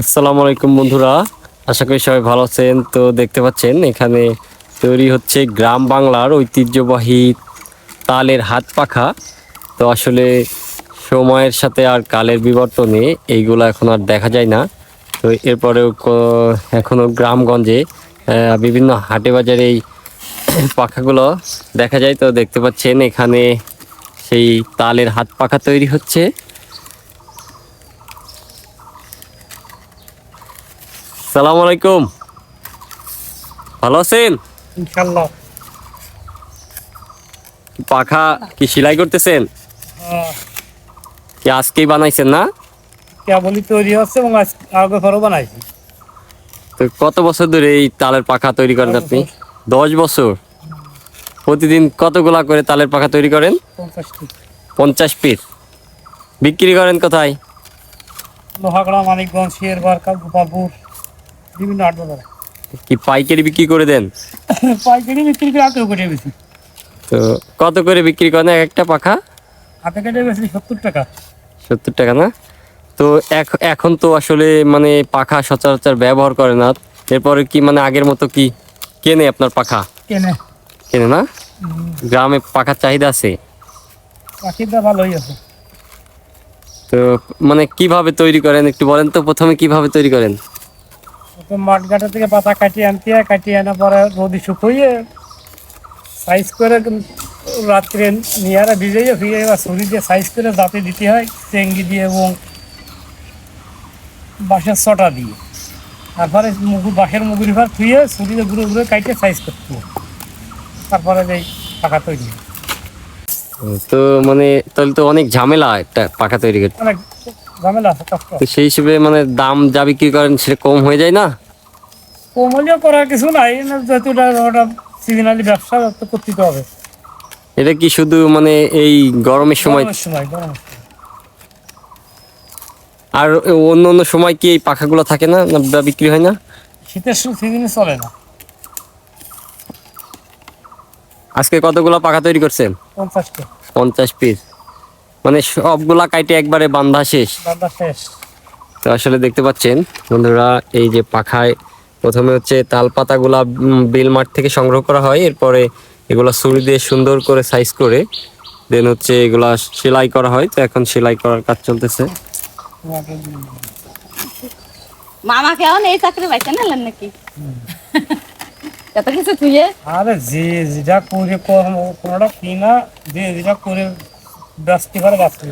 আসসালামু আলাইকুম বন্ধুরা, আশা করি সবাই ভালো আছেন। তো দেখতে পাচ্ছেন, এখানে তৈরি হচ্ছে গ্রাম বাংলার ঐতিহ্যবাহী তালের হাত পাখা। তো আসলে সময়ের সাথে আর কালের বিবর্তনে এইগুলো এখন আর দেখা যায় না। তো এরপরেও এখনও গ্রামগঞ্জে বিভিন্ন হাটে বাজারে এই পাখাগুলো দেখা যায়। তো দেখতে পাচ্ছেন, এখানে সেই তালের হাত পাখা তৈরি হচ্ছে। সালাম আলাইকুম। ভালো আছেন? পাখা কি সেলাই করতেছেন? কি আজকেই বানাইছেন না? কেবলই তৈরি হচ্ছে এবং আগে পরও বানাইছি। তো কত বছর ধরে এই তালের পাখা তৈরি করেন আপনি? দশ বছর। প্রতিদিন কতগুলা করে তালের পাখা তৈরি করেন? পঞ্চাশ পিস। বিক্রি করেন কোথায়? লোহাগড়া মানিকগঞ্জ শিয়ারবার গোপালপুর বিভিন্ন হাট বাজারে। কি পাইকারি বিক্রি করে দেন? পাইকারি বিক্রি করে হাতে কেটে বেশি। তো কত করে বিক্রি করেন এক একটা পাখা? হাতে কেটে বেশি সত্তর টাকা। সত্তর টাকা না? তো এখ- এখন তো আসলে মানে পাখা সচরাচর ব্যবহার করে না। এরপরে কি মানে আগের মতো কি কেনে আপনার পাখা? কেনে। কেনে না? গ্রামে পাখার চাহিদা আছে? পাখিটা ভালোই আছে। তো মানে কীভাবে তৈরি করেন? একটু বলেন তো প্রথমে কীভাবে তৈরি করেন? তো মাঠ ঘাটা থেকে পাতা কাটিয়ে আনতে হয় কাটিয়ে আনার পরে রোদি শুকিয়ে সাইজ করে রাত্রে নিয়ে আর ভিজে ফিরে এবার ছুরি দিয়ে সাইজ করে দাঁতে দিতে হয় চেঙ্গি দিয়ে এবং বাঁশের ছটা দিয়ে। তারপরে মুগু বাঁশের মুগুরি ভার ধুয়ে ছুরিতে ঘুরে ঘুরে কাটিয়ে সাইজ করতে। তারপরে এই পাখা তৈরি তো মানে তাহলে তো অনেক ঝামেলা একটা পাখা তৈরি করতে। অনেক ঝামেলা আছে সেই হিসেবে মানে দাম যা বিক্রি করেন সেটা কম হয়ে যায় না? কোমলীয় করার কিছু নাই ওটা সিজনালি ব্যবসা তো করতে হবে। এটা কি শুধু মানে এই গরমের সময়? সময় আর অন্য অন্য সময় কি এই পাখাগুলো থাকে না না বিক্রি হয় না? শীতের সিজনে চলে না। আজকে কতগুলো পাখা তৈরি করছেন? পঞ্চাশ পিস মানে সবগুলা কাইটে একবারে বান্ধা শেষ? দাদা শেষ। তো আসলে দেখতে পাচ্ছেন বন্ধুরা এই যে পাখায় প্রথমে হচ্ছে তাল পাতাগুলা উম, বেল মাঠ থেকে সংগ্রহ করা হয় এরপরে এগুলা ছুরি দিয়ে সুন্দর করে সাইজ করে দেন হচ্ছে এগুলা সেলাই করা হয় তো এখন সেলাই করার কাজ চলতেছে। মামা কেমন এই চাকরি পাইছে নিলেন নাকি? এত কিছু তুইয়ে আরে যে যেটা করে কোনোটা কিনা যে যেটা করে ব্যস্ত করে বাঁচতে